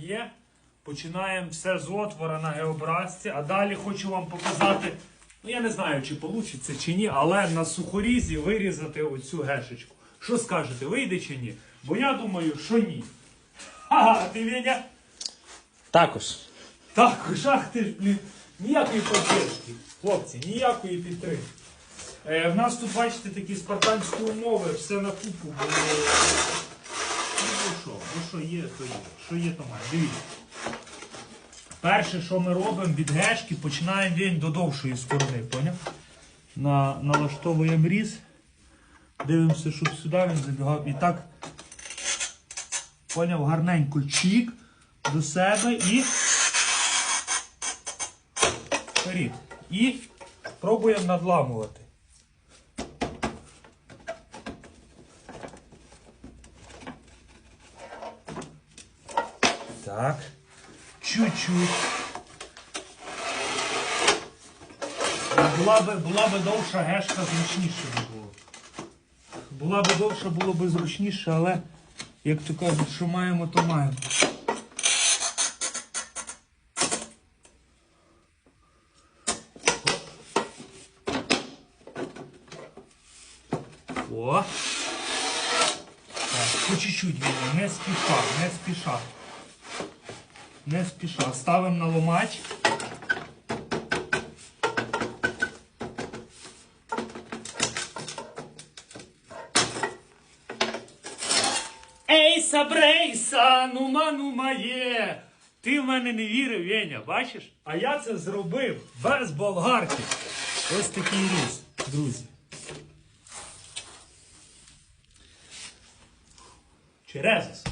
є. Починаємо все з отвора на геобразці, а далі хочу вам показати. Ну я не знаю, чи вийде чи ні, але на сухорізі вирізати оцю гешечку. Що скажете, вийде чи ні? Бо я думаю, що ні. Ага, ти Веня? Також. Так, жах ти ж, блін, ніякої поддержки. Хлопці, ніякої підтримки. Е, в нас тут, бачите, такі спартанські умови, все на купу було. Що є, то є. Що є, то має. Дивіться. Перше, що ми робимо від гешки, починаємо він до довшої сторони, поняв? На, налаштовуємо різ. Дивимося, щоб сюди він забігав. І так, поняв, гарненько чік до себе і вперед. І пробуємо надламувати. Так. Чуть-чуть. Була би, була би довша гешка, зручніше би було. Була би довша, було б зручніше, але, як то кажуть, що маємо, то маємо. О! Так, по чуть-чуть, не спіша, не спіша. Не спіша. Ставимо на ломач. Ейса брейса, нума нума є. Ти в мене не вірив, Веня, бачиш? А я це зробив без болгарки. Ось такий різ, друзі. Черезос.